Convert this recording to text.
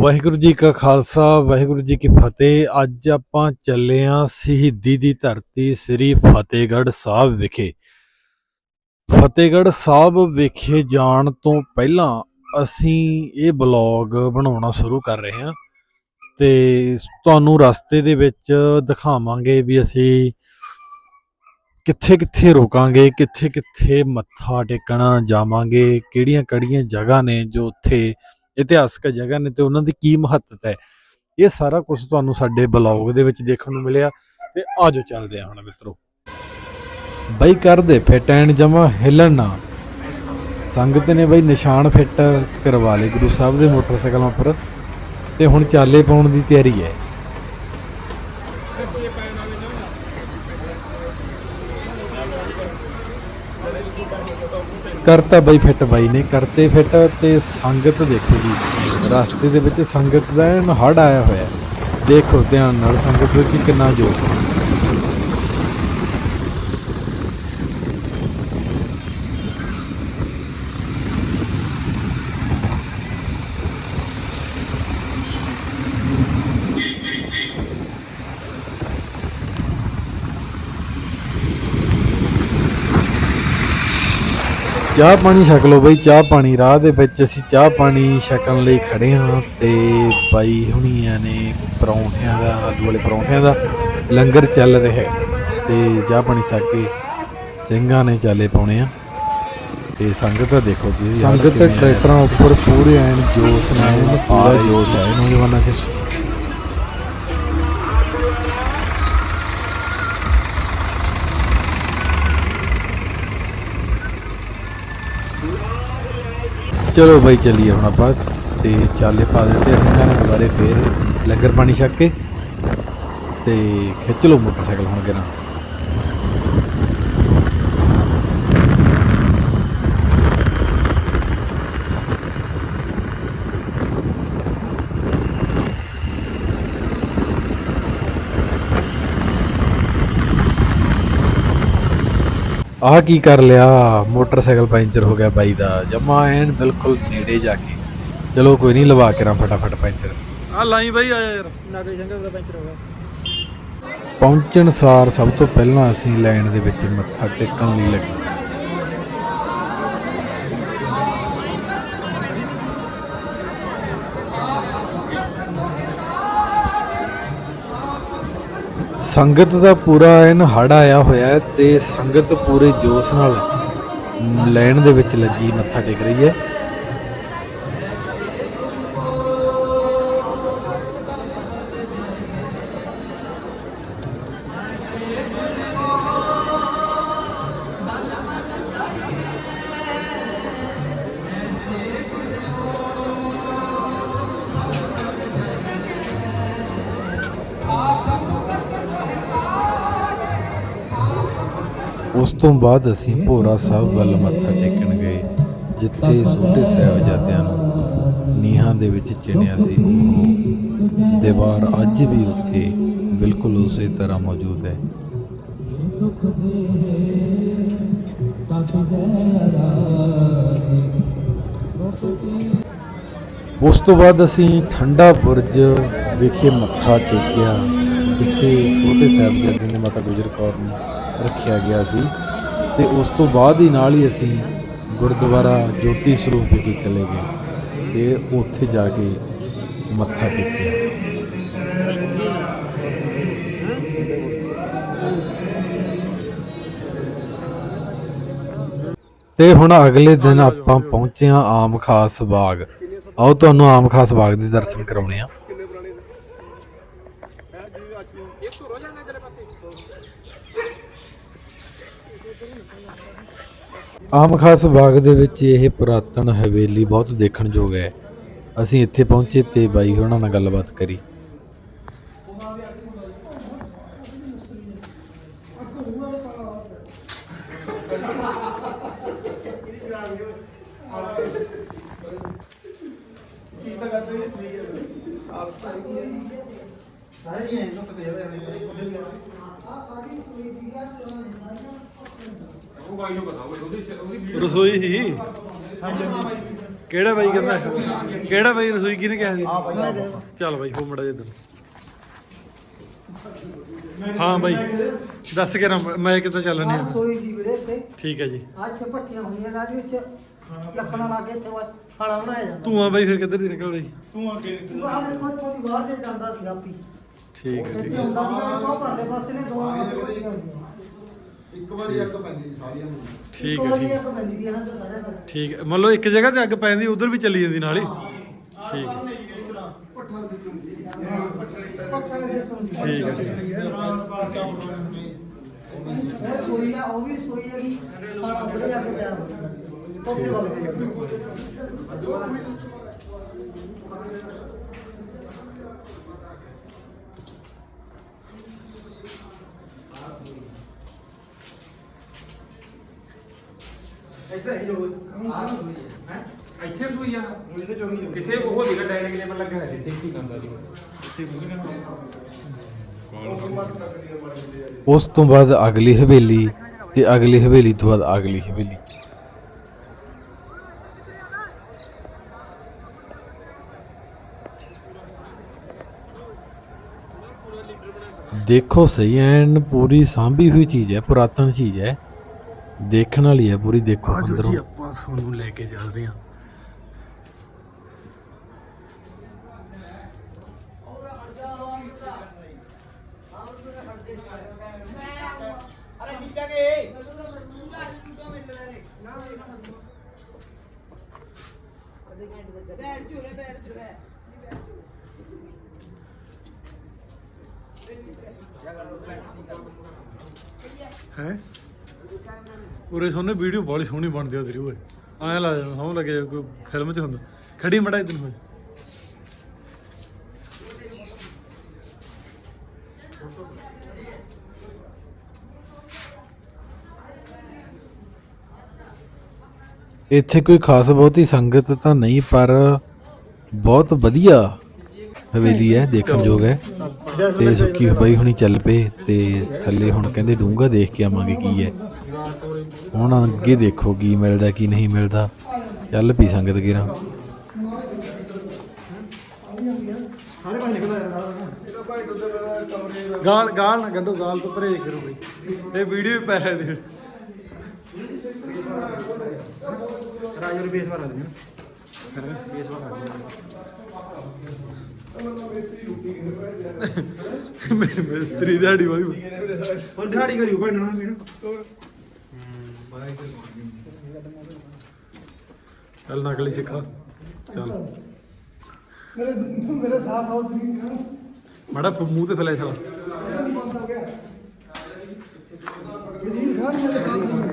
ਵਾਹਿਗੁਰੂ ਜੀ ਕਾ ਖਾਲਸਾ, ਵਾਹਿਗੁਰੂ ਜੀ ਕੀ ਫਤਿਹ। ਅੱਜ ਆਪਾਂ ਚੱਲੇ ਆਂ ਸ਼ਹੀਦੀ ਦੀ ਧਰਤੀ ਸ੍ਰੀ ਫਤਿਹਗੜ੍ਹ ਸਾਹਿਬ ਵਿਖੇ। ਫਤਿਹਗੜ੍ਹ ਸਾਹਿਬ ਵਿਖੇ ਜਾਣ ਤੋਂ ਪਹਿਲਾਂ ਅਸੀਂ ਇਹ ਬਲੌਗ ਬਣਾਉਣਾ ਸ਼ੁਰੂ ਕਰ ਰਹੇ ਹਾਂ ਤੇ ਤੁਹਾਨੂੰ ਰਸਤੇ ਦੇ ਵਿੱਚ ਦਿਖਾਵਾਂਗੇ ਵੀ ਅਸੀਂ ਕਿੱਥੇ ਕਿੱਥੇ ਰੁਕਾਂਗੇ ਕਿੱਥੇ ਕਿੱਥੇ ਮੱਥਾ ਟੇਕਣ ਜਾਵਾਂਗੇ ਕਿਹੜੀਆਂ ਕਿਹੜੀਆਂ ਜਗ੍ਹਾ ਨੇ ਜੋ ਉੱਥੇ ਇਤਿਹਾਸਕ ਜਗ੍ਹਾ ਨੇ ਤੇ ਉਹਨਾਂ ਦੀ ਕੀ ਮਹੱਤਤਾ ਹੈ। ਇਹ ਸਾਰਾ ਕੁਝ ਤੁਹਾਨੂੰ ਸਾਡੇ ਬਲੌਗ ਦੇ ਵਿੱਚ ਦੇਖਣ ਨੂੰ ਮਿਲਿਆ ਤੇ ਆਜੋ ਚੱਲਦੇ ਆ ਹੁਣ ਮਿੱਤਰੋ। ਬਈ ਕਰਦੇ ਫਿੱਟ, ਐਨ ਜਮਾ ਹਿਲਣ ਨਾ। ਸੰਗਤ ਨੇ ਬਈ ਨਿਸ਼ਾਨ ਫਿੱਟ ਕਰਵਾ ਲਏ ਗੁਰੂ ਸਾਹਿਬ ਦੇ ਮੋਟਰਸਾਈਕਲਾਂ ਉੱਪਰ ਤੇ ਹੁਣ ਚਾਲੇ ਪਾਉਣ ਦੀ ਤਿਆਰੀ ਹੈ। ਕਰਤਾ ਬਾਈ ਫਿੱਟ ਬਾਈ ਨੇ ਕਰਤੇ ਫਿੱਟ ਤੇ ਸੰਗਤ ਦੇਖੋ ਜੀ। ਰਸਤੇ ਦੇ ਵਿੱਚ ਸੰਗਤ ਦਾ ਐਨ ਹੜ ਆਇਆ ਹੋਇਆ। ਦੇਖੋ ਧਿਆਨ ਨਾਲ ਸੰਗਤ ਵਿੱਚ ਕਿੰਨਾ ਜੋਸ਼ ਹੈ। ਚਾਹ ਪਾਣੀ ਛਕ ਲਓ ਬਈ ਚਾਹ ਪਾਣੀ ਰਾਹ ਦੇ ਵਿੱਚ ਅਸੀਂ ਚਾਹ ਪਾਣੀ ਛਕਣ ਲਈ ਖੜੇ ਹਾਂ ਤੇ ਬਾਈ ਹੁਣੀਆਂ ਨੇ ਪਰੌਂਠਿਆਂ ਦਾ ਆਲੂ ਵਾਲੇ ਪਰੌਂਠਿਆਂ ਦਾ ਲੰਗਰ ਚੱਲ ਰਿਹਾ ਤੇ ਚਾਹ ਪਾਣੀ ਛਕ ਕੇ ਸਿੰਘਾਂ ਨੇ ਚਾਲੇ ਪਾਉਣੇ ਆ। ਤੇ ਸੰਗਤ ਦੇਖੋ ਜੀ ਸੰਗਤ ਟਰੈਕਟਰਾਂ ਉੱਪਰ ਪੂਰੇ ਐਨ ਜੋਸ਼ ਨਾਲ ਪੂਰਾ ਜੋਸ਼ ਹੈ ਨੌਜਵਾਨਾਂ 'ਚ। ਚਲੋ ਬਾਈ ਚੱਲੀਏ ਹੁਣ ਆਪਾਂ ਤੇ ਚਾਲੇ ਪਾ ਦਿੱਤੇ ਸਿੰਘਾਂ ਨੇ ਦੁਬਾਰੇ ਫੇਰ ਲੰਗਰ ਪਾਣੀ ਛੱਕ ਕੇ ਤੇ ਖਿੱਚ ਲਓ ਮੋਟਰਸਾਈਕਲ ਹੁਣ ਕਿਰਾਂ ਆਹ ਕੀ ਕਰ ਲਿਆ? ਮੋਟਰਸਾਈਕਲ ਪੈਂਚਰ ਹੋ ਗਿਆ ਬਾਈ ਦਾ। ਜਮਾ ਐਨ ਬਿਲਕੁਲ ਨੇੜੇ ਜਾ ਕੇ। ਚਲੋ ਕੋਈ ਨਹੀਂ ਲਵਾ ਕੇ ਰਾਂ ਫਟਾਫਟ ਪੈਂਚਰ। ਆ ਲਾਈ ਬਾਈ ਆਇਆ ਯਾਰ ਨਾਗਰੀ ਸੰਗਤ ਦਾ ਪੈਂਚਰ ਹੋ ਗਿਆ। ਪਹੁੰਚਣ ਸਾਰ ਸਭ ਤੋਂ ਪਹਿਲਾਂ ਅਸੀਂ ਲਾਈਨ ਦੇ ਵਿੱਚ ਮੱਥਾ ਟੇਕਣ ਲਈ ਲੱਗੇ। ਸੰਗਤ ਦਾ ਪੂਰਾ ਐਨ ਹੜ ਆਇਆ ਹੋਇਆ ਹੈ ਤੇ ਸੰਗਤ ਪੂਰੇ ਜੋਸ਼ ਨਾਲ ਲੈਣ ਦੇ ਵਿੱਚ ਲੱਗੀ, ਮੱਥਾ ਟੇਕ ਰਹੀ ਹੈ। ਉਸ ਤੋਂ ਬਾਅਦ ਅਸੀਂ ਭੋਰਾ ਸਾਹਿਬ ਵੱਲ ਮੱਥਾ ਟੇਕਣ ਗਏ ਜਿੱਥੇ ਛੋਟੇ ਸਾਹਿਬਜ਼ਾਦਿਆਂ ਨੂੰ ਨੀਹਾਂ ਦੇ ਵਿੱਚ ਚਿਣਿਆ ਸੀ। ਦੀਵਾਰ ਅੱਜ ਵੀ ਉੱਥੇ ਬਿਲਕੁਲ ਉਸੇ ਤਰ੍ਹਾਂ ਮੌਜੂਦ ਹੈ। ਉਸ ਤੋਂ ਬਾਅਦ ਅਸੀਂ ਠੰਡਾ ਬੁਰਜ ਵਿਖੇ ਮੱਥਾ ਟੇਕਿਆ ਜਿੱਥੇ ਛੋਟੇ ਸਾਹਿਬਜ਼ਾਦੇ ਨੇ ਮਾਤਾ ਗੁਜਰ ਕੌਰ ਨੂੰ ਰੱਖਿਆ ਗਿਆ ਸੀ ਤੇ ਉਸ ਤੋਂ ਬਾਅਦ ਹੀ ਨਾਲ ਹੀ ਅਸੀਂ ਗੁਰਦੁਆਰਾ ਜੋਤੀ ਸਰੂਪ ਵਿਖੇ ਚਲੇ ਗਏ ਤੇ ਉੱਥੇ ਜਾ ਕੇ ਮੱਥਾ ਟੇਕਿਆ। ਤੇ ਹੁਣ ਅਗਲੇ ਦਿਨ ਆਪਾਂ ਪਹੁੰਚੇ ਹਾਂ ਆਮ ਖਾਸ ਬਾਗ। ਆਓ ਤੁਹਾਨੂੰ ਆਮ ਖਾਸ ਬਾਗ ਦੇ ਦਰਸ਼ਨ ਕਰਾਉਣੇ ਆ ਆਮ ਖਾਸ ਬਾਗ ਦੇ ਵਿੱਚ ਇਹ ਪੁਰਾਤਨ ਹਵੇਲੀ ਬਹੁਤ ਦੇਖਣਯੋਗ ਹੈ। ਅਸੀਂ ਇੱਥੇ ਪਹੁੰਚੇ ਤੇ ਬਾਈ ਉਹਨਾਂ ਨਾਲ ਗੱਲਬਾਤ ਕਰੀ। ਰਸੋਈ ਸੀ। ਕਿਹੜਾ ਬਾਈ ਕਹਿੰਦਾ ਕਿਹੜਾ ਬਾਈ ਰਸੋਈ ਕਿਹਨੇ ਕਿਹਾ ਸੀ? ਚੱਲ ਬਾਈ ਹੋ ਮੜਾ ਜਿੱਦ ਹਾਂ ਬਾਈ ਦੱਸ ਕੇ ਮੈਂ ਕਿੱਥੇ ਚੱਲਣੀ ਆ ਆ ਸੋਈ ਜੀ ਵੀਰੇ ਇੱਥੇ। ਠੀਕ ਹੈ ਜੀ। ਅੱਜ ਤੇ ਪੱਟੀਆਂ ਹੋਈਆਂ ਰਾਜ ਵਿੱਚ ਲੱਕੜਾਂ ਲਾ ਕੇ ਇੱਥੇ ਖਾਣਾ ਬਣਾਇਆ ਜਾਂਦਾ ਤੂੰ ਆ ਬਾਈ ਫਿਰ ਕਿੱਧਰ ਦੀ ਨਿਕਲਦਾ? ਜੀ ਤੂੰ ਆਹ ਦੇਖੋ ਇੱਥੋਂ ਦੀ ਬਾਹਰ ਦੇ ਜਾਂਦਾ ਸੀ ਆਪੀ। ਠੀਕ ਹੈ ਠੀਕ ਹੈ। ਹੁੰਦਾ ਪਾਸੇ ਨੇ ਦੋ ਇੱਕ ਵਾਰੀ ਅੱਗ ਪੈਂਦੀ ਸੀ ਸਾਰੀਆਂ ਨੂੰ। ਠੀਕ ਹੈ ਠੀਕ। ਹੈ ਇੱਕ ਪੈਂਦੀ ਦੀ ਇਹਨਾਂ ਚ ਸਾਰਿਆਂ ਤੋਂ ਠੀਕ ਹੈ ਮੰਨ ਲਓ ਇੱਕ ਜਗ੍ਹਾ ਤੇ ਅੱਗ ਪੈਂਦੀ ਉਧਰ ਵੀ ਚੱਲੀ ਜਾਂਦੀ ਨਾਲ ਹੀ। ਠੀਕ ਹੈ। ਪੱਠਾ ਚੁੰਦੀ ਠੀਕ ਹੈ ਠੀਕ ਹੈ। ਸੋਈ ਆ ਉਹ ਵੀ ਸੋਈ ਹੈਗੀ ਖਾਣਾ ਉੱਧਰ ਜਾ ਕੇ ਤਿਆਰ ਹੋ ਜਾਂਦਾ ਉੱਥੇ ਵਗ ਜਾਂਦੇ ਇੱਥੇ ਸੂਈ ਆ। ਕਿੱਥੇ ਉਹ ਸੀਗਾ ਡਾਇਨਿੰਗ ਟੇਬਲ ਲੱਗਾ ਹੋਇਆ ਸੀ, ਇੱਥੇ ਕੀ ਕਰਦਾ ਸੀ ਉਸ ਤੋਂ ਬਾਅਦ ਅਗਲੀ ਹਵੇਲੀ ਤੇ ਅਗਲੀ ਹਵੇਲੀ ਤੋਂ ਬਾਅਦ ਅਗਲੀ ਹਵੇਲੀ। ਦੇਖੋ ਸਹੀ ਐਨ ਪੂਰੀ ਸਾਂਭੀ ਹੋਈ ਚੀਜ਼ ਹੈ ਪੁਰਾਤਨ ਚੀਜ਼ ਹੈ। ਦੇਖਣ ਵਾਲੀ ਹੈ ਪੂਰੀ ਦੇਖੋ ਅੰਦਰੋਂ। ਆਪਾਂ ਸੋਨੂੰ ਲੈ ਕੇ ਚੱਲਦੇ ਹਾਂ। ਹੈ? ਉਰੇ ਸੋਨੇ ਵੀਡੀਓ ਬੜੀ ਸੋਹਣੀ ਬਣਦੀ ਆ ਤੇਰੀ, ਓਏ। ਐਂ ਲਾ ਸੌਂ ਲੱਗੇ ਜਿਵੇਂ ਕੋਈ ਫਿਲਮ 'ਚ ਹੁੰਦਾ। ਖੜੀ ਮੜਾ ਇਧਰ ਹੋਏ ਇੱਥੇ ਕੋਈ ਖਾਸ ਬਹੁਤੀ ਸੰਗਤ ਤਾਂ ਨਹੀਂ, ਪਰ ਬਹੁਤ ਵਧੀਆ ਹਵੇਲੀ ਹੈ, ਦੇਖਣ ਯੋਗ ਹੈ। ਤੇ ਸੁੱਕੀ ਬਾਈ ਹੁਣੀ ਚੱਲ ਪਏ ਤੇ ਥੱਲੇ ਹੁਣ ਕਹਿੰਦੇ ਡੂੰਗਾ ਦੇਖ ਕੇ ਆਵਾਂਗੇ ਕੀ ਹੈ। ਹੁਣ ਅੱਗੇ ਦੇਖੋ ਕੀ ਮਿਲਦਾ ਕੀ ਨਹੀਂ ਮਿਲਦਾ। ਚੱਲ ਪਈ ਸੰਗਤ ਗਿਰਾਂ। ਦਾ ਗਾਲ ਗਾਲ ਨਾ ਕੱਢੋ ਗਾਲ ਤੋਂ ਪਰਹੇਜ਼ ਕਰੋ ਬਈ। ਇਹ ਵੀਡੀਓ ਵੀ ਪੈਸੇ ਦੇਣ। ਰਾਜਰ ਬੇਸ ਵਾਲਾ ਦੇ ਬੇਸ ਵਾਲਾ ਮਿਸਤਰੀ ਦਿਹਾੜੀ ਵਾਲੀ। ਹੁਣ ਦਿਹਾੜੀ ਕਰਿਓ ਭਾਈ ਨਾ। ਮੈਨੂੰ ਚੱਲ ਨਕਲੀ ਸਿੱਖਾ। ਚੱਲ। ਮੇਰੇ ਮੇਰੇ ਸਾਹ ਬਹੁਤ ਸੀ ਮਾੜਾ ਫ- ਮੂੰਹ ਤੇ ਫਲੈਸ਼ ਵਾਲਾ ਵਜ਼ੀਰ ਖਾਨ ਮੇਰੇ ਸਾਹ